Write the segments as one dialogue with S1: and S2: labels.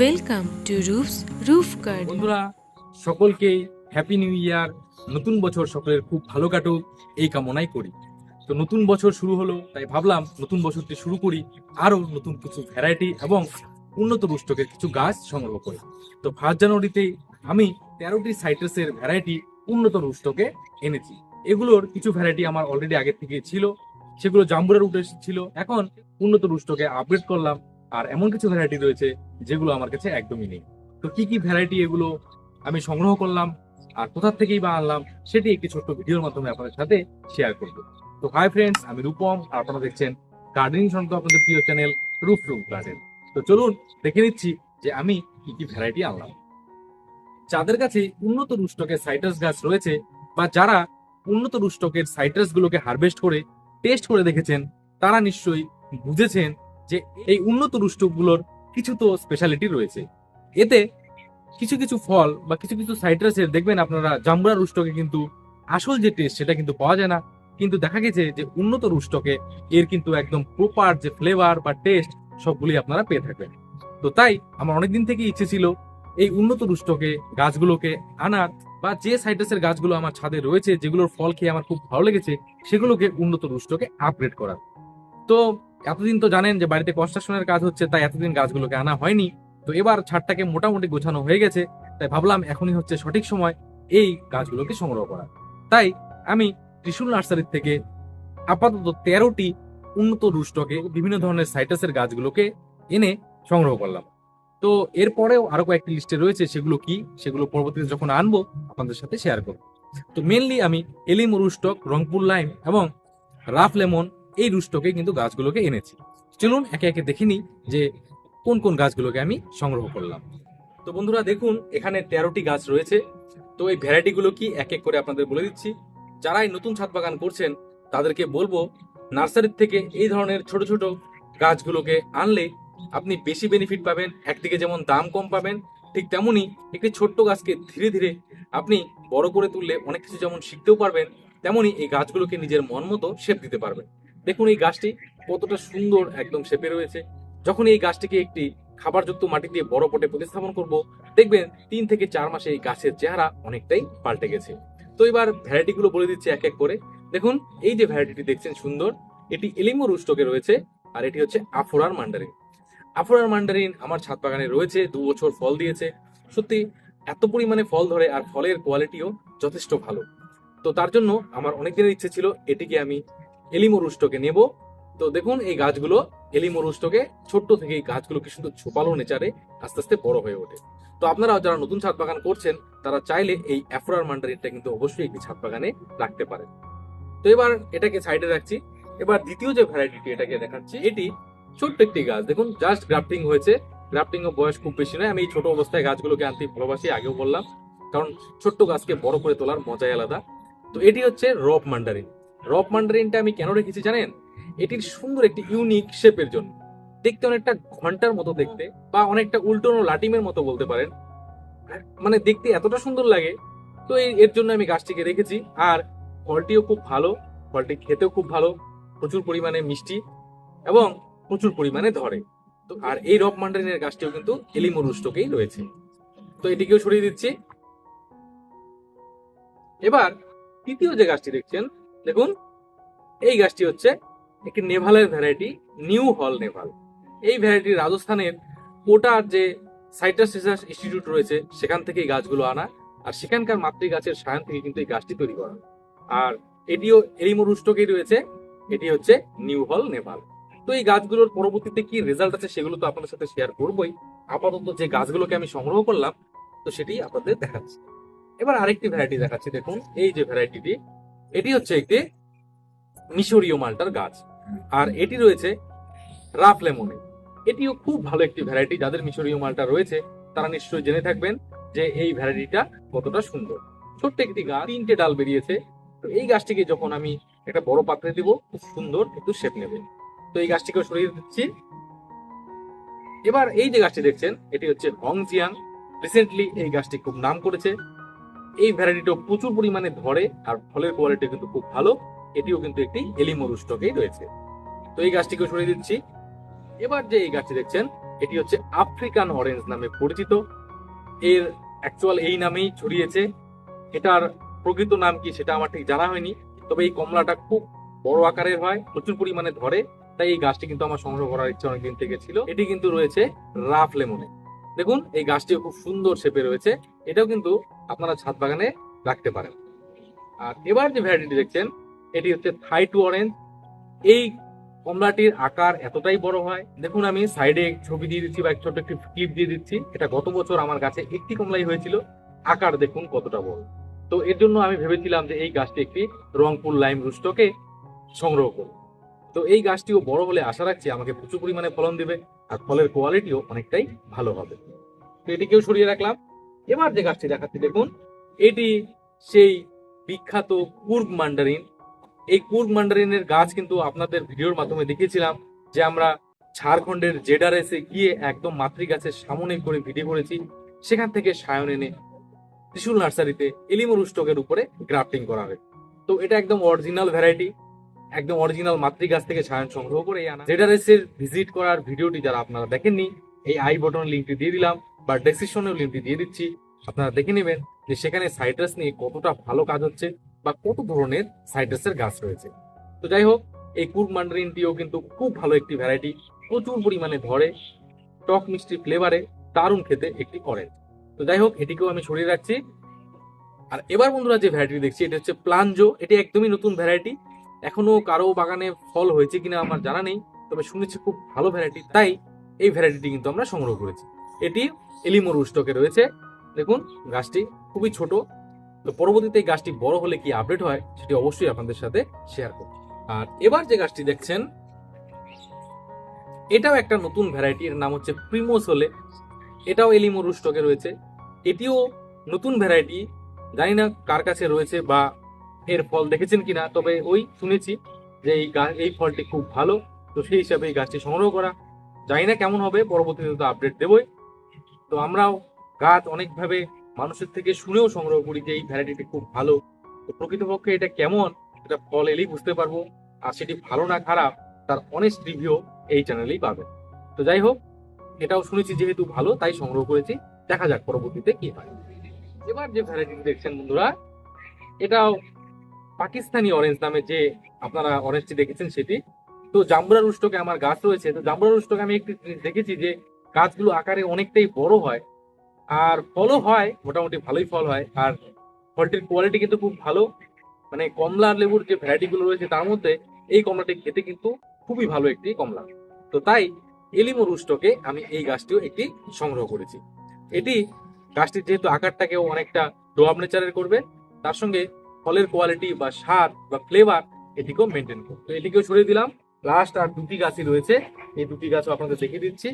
S1: Welcome to roofs roof garden
S2: বন্ধুরা, সকলকে happy new year নতুন বছর সকলের খুব ভালো কাটুক, এই কামনাই করি। তো নতুন বছর শুরু হলো, তাই ভাবলাম নতুন বছরটি শুরু করি আরও নতুন কিছু ভ্যারাইটি এবং উন্নত রুষ্টকের কিছু গাছ সংগ্রহ করে। তো ফার্স্ট জানুয়ারিতে আমি তেরোটি সাইট্রাসের ভ্যারাইটি উন্নত রুষ্টকে এনেছি। এগুলোর কিছু ভ্যারাইটি আমার অলরেডি আগে থেকে ছিল, সেগুলো জাম্বুরা রুটে ছিল এখন উন্নত রুষ্টকে আপডেট করলাম। আর এমন কিছু ভ্যারাইটি রয়েছে যেগুলো আমার কাছে একদমই নেই। তো কি কি ভ্যারাইটি এগুলো আমি সংগ্রহ করলাম আর কোথা থেকেই বা আনলাম সেটি একটি ছোট্ট ভিডিওর মাধ্যমে আপনাদের সাথে শেয়ার করব। তো হাই ফ্রেন্ডস আমি রূপম, আর আপনারা দেখছেন গার্ডেনিং সংক্রান্ত আপনাদের প্রিয় চ্যানেল রুফ রুম গার্ডেন তো চলুন দেখে নিচ্ছি যে আমি কি কি ভ্যারাইটি আনলাম। যাদের কাছে উন্নত রুষ্টকের সাইট্রাস গাছ রয়েছে বা যারা উন্নত রুষ্টকের সাইট্রাস গুলোকে হারভেস্ট করে টেস্ট করে দেখেছেন, তারা নিশ্চয়ই বুঝেছেন যে এই উন্নত রুষ্টকগুলোর কিছু তো স্পেশালিটি রয়েছে। এতে কিছু কিছু ফল বা কিছু কিছু সাইট্রাসের দেখবেন আপনারা জাম্বুরা রুষ্টকে কিন্তু আসল যে টেস্ট সেটা কিন্তু পাওয়া যায় না। কিন্তু দেখা গেছে যে উন্নত রুষ্টকে এর কিন্তু একদম প্রপার যে ফ্লেভার বা টেস্ট সবগুলি আপনারা পেয়ে থাকবেন। তো তাই আমার অনেকদিন থেকে ইচ্ছে ছিল এই উন্নত রুষ্টকে, গাছগুলোকে আনার বা যে সাইট্রাসের গাছগুলো আমার ছাদে রয়েছে, যেগুলোর ফল খেয়ে আমার খুব ভালো লেগেছে, সেগুলোকে উন্নত রুষ্টকে আপগ্রেড করার তো এতদিন তো জানেন যে বাড়িতে কনস্ট্রাকশনের কাজ হচ্ছে, তাই এতদিন গাছগুলোকে আনা হয়নি। তো এবার ছাদটাকে মোটামুটি গোছানো হয়ে গেছে, তাই ভাবলাম এখনই হচ্ছে সঠিক সময় এই গাছগুলোকে সংগ্রহ করা। তাই আমি ত্রিশুল নার্সারির থেকে আপাতত তেরোটি উন্নত রুষ্টকে বিভিন্ন ধরনের সাইটাসের গাছগুলোকে এনে সংগ্রহ করলাম। তো এরপরেও আরও কয়েকটি লিস্টে রয়েছে, সেগুলো কি, সেগুলো পরবর্তীতে যখন আনব আপনাদের সাথে শেয়ার করব। তো মেনলি আমি এলিম রুষ্টক, রংপুর লাইম এবং রাফ লেমন এই রুষ্টকে কিন্তু গাছগুলোকে এনেছি। চলুন একে একে দেখে নিই যে কোন কোন গাছগুলোকে আমি সংগ্রহ করলাম। তো বন্ধুরা, দেখুন, এখানে তেরোটি গাছ রয়েছে। তো এই ভ্যারাইটিগুলো কি এক এক করে আপনাদের বলে দিচ্ছি। যারা এই নতুন ছাদ বাগান করছেন, তাদেরকে বলব, নার্সারির থেকে এই ধরনের ছোট ছোট গাছগুলোকে আনলে আপনি বেশি বেনিফিট পাবেন। একদিকে যেমন দাম কম পাবেন, ঠিক তেমনই একটি ছোট্ট গাছকে ধীরে ধীরে আপনি বড় করে তুললে অনেক কিছু যেমন শিখতেও পারবেন তেমনই এই গাছগুলোকে নিজের মন মতো শেপ দিতে পারবেন। দেখুন এই গাছটি কতটা সুন্দর একদম শেপে রয়েছে। যখন এই গাছটিকে একটি খাবারযুক্ত মাটি দিয়ে বড় পটে প্রতিস্থাপন করব, দেখবেন তিন থেকে চার মাসে এই গাছের চেহারা অনেকটাই পাল্টে গেছে। তো এবার ভ্যারাইটি গুলো বলে দিচ্ছি এক এক করে। দেখুন, এই যে ভ্যারাইটিটি দেখছেন সুন্দর, এটি এলিমো রুস্টকে রয়েছে আর এটি হচ্ছে আফোরার মান্ডারিন। আফোরার মান্ডারিন আমার ছাদ বাগানে রয়েছে, দু বছর ফল দিয়েছে। সত্যি, এত পরিমাণে ফল ধরে আর ফলের কোয়ালিটিও যথেষ্ট ভালো। তো তার জন্য আমার অনেক দিনের ইচ্ছে ছিল এটিকে আমি এলিমো রুস্টকে নেব। তো দেখুন, এই গাছগুলো এলিমো রুস্টকে ছোট্ট থেকে এই গাছগুলো কি সুন্দর ছোপালো নেচারে আস্তে আস্তে বড় হয়ে ওঠে। তো আপনারা যারা নতুন ছাদ বাগান করছেন, তারা চাইলে এই অ্যাফোরার মান্ডারিনটা কিন্তু অবশ্যই একটি ছাদ বাগানে রাখতে পারেন। তো এবার এটাকে সাইডে রাখছি। এবার দ্বিতীয় যে ভ্যারাইটিটি এটাকে দেখাচ্ছি, এটি ছোট্ট একটি গাছ। দেখুন, জাস্ট গ্রাফটিং হয়েছে। গ্রাফটিং এর বয়স খুব বেশি নয়। আমি এই ছোট অবস্থায় গাছগুলোকে আনতে ভালোবাসি, আগেও বললাম। কারণ ছোট্ট গাছকে বড় করে তোলার মজাই আলাদা। তো এটি হচ্ছে রপ মান্ডারিন। রপ মান্ডারিনটা আমি কেন রেখেছি জানেন? এটির সুন্দর একটি ইউনিক শেপের জন্য। দেখতে অনেকটা ঘণ্টার মতো দেখতে, বা অনেকটা উল্টোনো লাটিমের মতো বলতে পারেন। মানে দেখতে এতটা সুন্দর লাগে। তো এর জন্য আমি গাছটিকে রেখেছি। আর ফলটিও খুব ভালো, ফলটি খেতেও খুব ভালো, প্রচুর পরিমাণে মিষ্টি এবং প্রচুর পরিমাণে ধরে। তো আর এই রক মান্ডারিনের গাছটিও কিন্তু এলিমরুষ্টকেই রয়েছে। তো এটিকেও সরিয়ে দিচ্ছি। এবার, তৃতীয় যে গাছটি দেখছেন দেখুন, এই গাছটি হচ্ছে একটি নেভালের ভ্যারাইটি, নিউ হল নেভাল। এই ভ্যারাইটি রাজস্থানের কোটার যে সাইট্রাস রিসার্চ ইনস্টিটিউট রয়েছে, সেখান থেকে এই গাছগুলো আনা, আর সেখানকার মাতৃ গাছের সায়ান থেকে কিন্তু এই গাছটি তৈরি করা। আর এটিও এলিমরুষ্টকেই রয়েছে, এটি হচ্ছে নিউ হল নেভাল। তো এই গাছগুলোর পরবর্তীতে কি রেজাল্ট আছে সেগুলো তো আপনাদের সাথে শেয়ার করবই। আপাতত যে গাছগুলোকে আমি সংগ্রহ করলাম, তো সেটি আপনাদের দেখাচ্ছি। এবার আরেকটি ভ্যারাইটি দেখাচ্ছি, দেখুন, এই যে ভ্যারাইটিটি এটি হচ্ছে একটি মিশরীয় মালটার গাছ। আর এটি রয়েছে রাফ লেমনে। এটিও খুব ভালো একটি ভ্যারাইটি। যাদের মিশরীয় মালটা রয়েছে, তারা নিশ্চয়ই জেনে থাকবেন যে এই ভ্যারাইটিটা কতটা সুন্দর। ছোট্ট একটি গাছ, তিনটে ডাল বেরিয়েছে। তো এই গাছটিকে যখন আমি একটা বড় পাত্রে দিব, খুব সুন্দর একটু শেপ নেবে। তো এই গাছটিকে সরিয়ে দিচ্ছি। এবার এই যে গাছটি দেখছেন, এটি হচ্ছে হংজিয়াং রিসেন্টলি এই গাছটি খুব নাম করেছে। এই ভ্যারাইটিটা প্রচুর পরিমাণে ধরে আর ফলের কোয়ালিটি কিন্তু খুব ভালো। এটিও কিন্তু একটি এলিমরু স্টকেই রয়েছে। তো এই গাছটিকে সরিয়ে দিচ্ছি। এবার যে এই গাছটি দেখছেন, এটি হচ্ছে আফ্রিকান অরেঞ্জ নামে পরিচিত। এর অ্যাকচুয়াল এই নামেই ছড়িয়েছে। এটার প্রকৃত নাম কি সেটা আমার ঠিক জানা হয়নি। তবে এই কমলাটা খুব বড় আকারের হয়, প্রচুর পরিমাণে ধরে। তাই এই গাছটি কিন্তু আমার সংগ্রহ করার ইচ্ছা অনেকদিন থেকে ছিল এটি কিন্তু রয়েছে রাফ লেমনে। দেখুন, এই গাছটিও খুব সুন্দর শেপে রয়েছে। এটাও কিন্তু আপনারা ছাদ বাগানে রাখতে পারেন। আর এবার যে ভ্যারাইটিটি দেখছেন, এটি হচ্ছে থাই টু অরেঞ্জ এই কমলাটির আকার এতটাই বড় হয়। দেখুন, আমি সাইডে ছবি দিয়ে দিচ্ছি বা ছোট একটি ক্লিপ দিয়ে দিচ্ছি। এটা গত বছর আমার কাছে একটি কমলাই হয়েছিল। আকার দেখুন কতটা বড়। তো এর জন্য আমি ভেবেছিলাম যে এই গাছটি একটি রংপুর লাইম রুষ্টকে সংগ্রহ করব। তো এই গাছটিও বড় হলে আশা রাখছি আমাকে প্রচুর পরিমাণে ফলন দেবে আর ফলের কোয়ালিটিও অনেকটাই ভালো হবে। তো এটিকেও সরিয়ে রাখলাম। এবার যে গাছটি দেখাচ্ছি, দেখুন, এটি সেই বিখ্যাত কুর্গ মান্ডারিন। এই কুর্গ মান্ডারিনের গাছ কিন্তু আপনাদের ভিডিওর মাধ্যমে দেখিয়েছিলাম যে আমরা ঝাড়খণ্ডের জেডারেসে গিয়ে একদম মাতৃ গাছের সামনে করে ভিডিও করেছি। সেখান থেকে সায়ন এনে ত্রিশুল নার্সারিতে এলিমোর স্টকের উপরে গ্রাফটিং করা হয়। তো এটা একদম অরিজিনাল ভ্যারাইটি একদম অরিজিনাল মাতৃ গাছ থেকে সায়ন সংগ্রহ করে আনা। জেডারেস এর ভিজিট করার ভিডিওটি যারা আপনারা দেখেননি, এই আই বটন লিঙ্কটি দিয়ে দিলাম বা ডেসক্রিপশনেও লিঙ্কটি দিয়ে দিচ্ছি। আপনারা দেখে নেবেন যে সেখানে সাইট্রাস নিয়ে কতটা ভালো কাজ হচ্ছে বা কত ধরনের সাইট্রাসের গাছ রয়েছে। তো যাই হোক, এই কুর্গ মান্ডারিনটিও কিন্তু খুব ভালো একটি ভ্যারাইটি প্রচুর পরিমাণে ধরে, টক মিষ্টি ফ্লেভারে দারুণ খেতে একটি অরেঞ্জ তো যাই হোক, এটিকেও আমি সরিয়ে রাখছি। আর এবার বন্ধুরা যে ভ্যারাইটি দেখছি, এটা হচ্ছে প্লানজো এটি একদমই নতুন ভ্যারাইটি এখনও কারও বাগানে ফল হয়েছে কিনা আমার জানা নেই, তবে শুনেছি খুব ভালো ভ্যারাইটি তাই এই ভ্যারাইটিটি কিন্তু আমরা সংগ্রহ করেছি। এটি এলিমোর স্টকে রয়েছে। দেখুন, গাছটি খুবই ছোট। তো পরবর্তীতে এই গাছটি বড় হলে কি আপডেট হয়, সেটি অবশ্যই আপনাদের সাথে শেয়ার করব। আর এবার যে গাছটি দেখছেন, এটাও একটা নতুন ভ্যারাইটি এর নাম হচ্ছে প্রিমোস হলে এটাও এলিমোর স্টকে রয়েছে। এটিও নতুন ভ্যারাইটি জানি না কার কাছে রয়েছে বা এর ফল দেখেছেন কিনা? তবে ওই শুনেছি যে এই এই ফলটি খুব ভালো। তো সেই হিসাবে এই গাছটি সংগ্রহ করা। জানি না কেমন হবে, পরবর্তীতে তো আপডেট দেবই। তো আমরাও গাছ অনেকভাবে মানুষের থেকে শুনেও সংগ্রহ করি যে এই ভ্যারাইটিটি খুব ভালো। তো প্রকৃতপক্ষে এটা কেমন, এটা ফল এলেই বুঝতে পারব। আর সেটি ভালো না খারাপ, তার অনেস্ট রিভিউ এই চ্যানেলেই পাবে তো যাই হোক, এটাও শুনেছি যেহেতু ভালো, তাই সংগ্রহ করেছি। দেখা যাক পরবর্তীতে কি হয়। এবার যে ভ্যারাইটি দেখছেন বন্ধুরা, এটাও পাকিস্তানি অরেঞ্জ নামে যে আপনারা অরেঞ্জটি দেখেছেন সেটি। তো জাম্বুরা রুষ্টকে আমার গাছ রয়েছে, তো জাম্বুরা রুষ্টকে আমি একটি দেখেছি যে গাছগুলো আকারে অনেকটাই বড় হয়। আর ফলও হয়, মোটামুটি ভালোই ফল হয়, আর ফলটির কোয়ালিটি কিন্তু খুব ভালো। মানে কমলা লেবুর যে ভ্যারাইটিগুলো রয়েছে তার মধ্যে এই কমলাটি খেতে কিন্তু খুবই ভালো একটি কমলা। তো তাই এলিমো রুষ্টকে আমি এই গাছটিও একটি সংগ্রহ করেছি। এটি গাছটির যেহেতু আকারটাকেও অনেকটা ডোয়াব নেচারের করবে, তার সঙ্গে ফলের কোয়ালিটি বা স্বাদ বা ফ্লেভার এটিকেও মেনটেন করবে তো এটিকেও সরিয়ে দিলাম। লাস্ট আর দুটি গাছই রয়েছে। এই দুটি গাছও আপনাদের দেখিয়ে দিচ্ছি।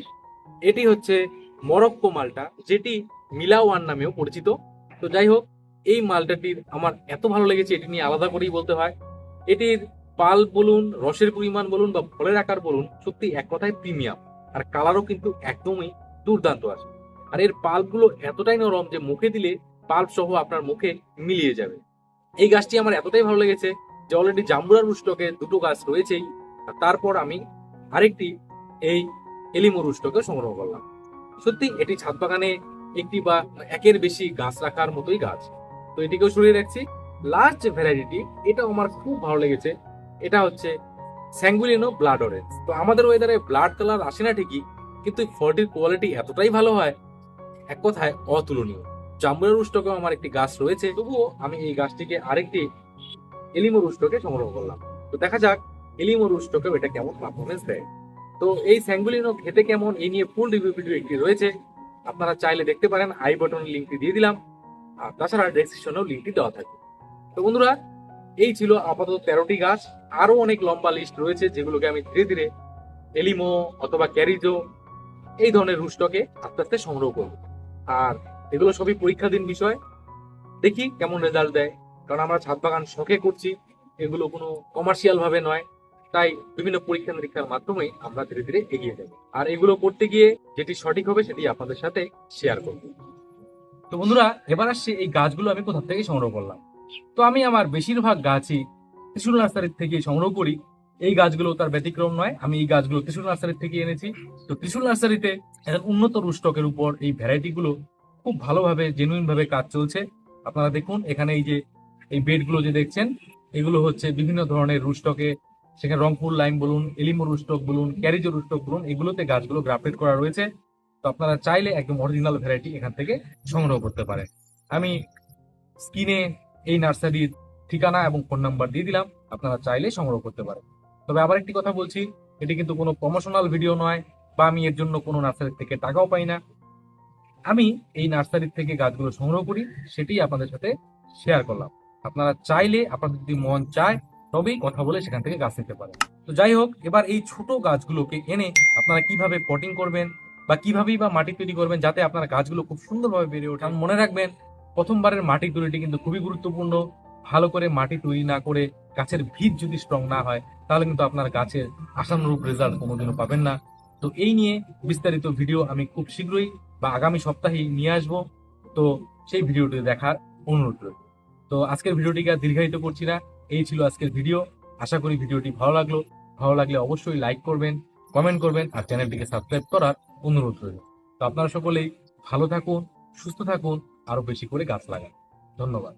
S2: এটি হচ্ছে মরক্কো মালটা, যেটি মিলাওয়ান নামেও পরিচিত। তো যাই হোক, এই মালটাটির আমার এত ভালো লেগেছে, এটি নিয়ে আলাদা করেই বলতে হয়। এটির পাল বলুন, রসের পরিমাণ বলুন বা ফলের আকার বলুন, সত্যি এক কথায় প্রিমিয়াম আর কালারও কিন্তু একদমই দুর্দান্ত আছে। আর এর পাল্পগুলো এতটাই নরম যে মুখে দিলে পাল্প সহ আপনার মুখে মিলিয়ে যাবে। এই গাছটি আমার এতটাই ভালো লেগেছে যে অলরেডি জাম্বুরার রুষ্টকে দুটো গাছ রয়েছেই। তারপর আমি আরেকটি এই এলিমোর রুষ্টকে সংগ্রহ করলাম। সত্যি, এটি ছাদ বাগানে একটি বা একের বেশি গাছ রাখার মতোই গাছ। তো এটিকেও সরিয়ে রাখছি। লাস্ট যে ভ্যারাইটিটি এটাও আমার খুব ভালো লেগেছে। এটা হচ্ছে স্যাঙ্গুলিনো ব্লাড অরেঞ্জ তো আমাদের ওয়েদারে ব্লাড কালার আসে না ঠিকই, কিন্তু ফলটির কোয়ালিটি এতটাই ভালো হয়, এক কথায় অতুলনীয়। জাম্বুরা রুষ্টকেও আমার একটি গাছ রয়েছে, তবুও আমি এই গাছটিকে আরেকটি এলিমো রুষ্টকে সংগ্রহ করলাম। তো দেখা যাক এলিমো রুষ্টকেও এটা কেমন পারফরমেন্স দেয়। তো এই স্যাঙ্গুলিনো খেতে কেমন, এই নিয়ে ফুল রিভিউ ভিডিও একটি রয়েছে। আপনারা চাইলে দেখতে পারেন আই বাটনের লিঙ্কটি দিয়ে দিলাম। আর তাছাড়া ডেসক্রিপশনেও লিঙ্কটি দেওয়া থাকে তো বন্ধুরা, এই ছিল আপাতত তেরোটি গাছ। আরও অনেক লম্বা লিস্ট রয়েছে যেগুলোকে আমি ধীরে ধীরে এলিমো অথবা ক্যারিজো এই ধরনের রুস্টকে আস্তে আস্তে সংগ্রহ করব। আর এগুলো সবই পরীক্ষাধীন বিষয়। দেখি কেমন রেজাল্ট দেয়। কারণ আমরা ছাদ বাগান শখে করছি, এগুলো কোনো কমার্শিয়াল ভাবে নয়। তাই বিভিন্ন পরীক্ষা নিরীক্ষার মাধ্যমে আমরা ধীরে ধীরে এগিয়ে যাব। আর এগুলো করতে গিয়ে যেটি সঠিক হবে সেটি আপনাদের সাথে শেয়ার করব। তো বন্ধুরা, এবার আসছে এই গাছগুলো আমি কোথা থেকে সংগ্রহ করলাম। তো আমি আমার বেশিরভাগ গাছই ত্রিশুল নার্সারির থেকে সংগ্রহ করি। এই গাছগুলো তার ব্যতিক্রম নয়, আমি এই গাছগুলো ত্রিশুল নার্সারি থেকে এনেছি। তো ত্রিশুল নার্সারিতে উন্নত রুস্টকের উপর এই ভ্যারাইটি গুলো খুব ভালোভাবে জেনুইন ভাবে কাজ চলছে। আপনারা দেখুন, এখানে এই যে, এই বেডগুলো যে দেখছেন, এগুলো হচ্ছে বিভিন্ন ধরনের রুস্টকে সেখানে রংপুর লাইম বলুন, এলিমো রুস্টক বলুন, ক্যারিজো রুস্টক বলুন, এগুলোতে গাছগুলো গ্রাফটেড করা রয়েছে। তো আপনারা চাইলে একদম অরিজিনাল ভ্যারাইটি এখান থেকে সংগ্রহ করতে পারেন। আমি স্ক্রিনে এই নার্সারির ঠিকানা এবং ফোন নাম্বার দিয়ে দিলাম, আপনারা চাইলে সংগ্রহ করতে পারেন। তবে আবার একটি কথা বলছি, এটি কিন্তু কোনো প্রমোশনাল ভিডিও নয়, বা আমি এর জন্য কোনো নার্সারি থেকে টাকাও পাই না। আমি এই নার্সারি থেকে গাছগুলো সংগ্রহ করি সেটি আপনাদের সাথে শেয়ার করলাম। আপনারা চাইলে, আপনাদের যদি মন চায়, তবেই কথা বলে সেখান থেকে গাছ নিতে পারেন। তো যাই হোক, এবার এই ছোট গাছগুলোকে এনে আপনারা কীভাবে পটিং করবেন বা কিভাবেই বা মাটি তৈরি করবেন যাতে আপনার গাছগুলো খুব সুন্দরভাবে বেড়ে ওঠে। মনে রাখবেন, প্রথমবারের মাটি তৈরিটি কিন্তু খুবই গুরুত্বপূর্ণ। ভালো করে মাটি তৈরি না করে গাছের ভিত যদি স্ট্রং না হয়, তাহলে কিন্তু আপনার গাছের আশানুরূপ রেজাল্ট কোনোদিনও পাবেন না। তো এই নিয়ে বিস্তারিত ভিডিও আমি খুব শীঘ্রই বা আগামী সপ্তাহেই নিয়ে আসব। তো সেই ভিডিওটি দেখার অনুরোধ রইল। তো আজকের ভিডিওটিকে আর দীর্ঘায়িত করছি না। এই ছিল আজকের ভিডিও। আশা করি ভিডিওটি ভালো লাগল। ভালো লাগলে অবশ্যই লাইক করবেন, কমেন্ট করবেন আর চ্যানেলটিকে সাবস্ক্রাইব করার অনুরোধ রইল। তো আপনারা সকলেই ভালো থাকুন, সুস্থ থাকুন, আরও বেশি করে গাছ লাগান। ধন্যবাদ।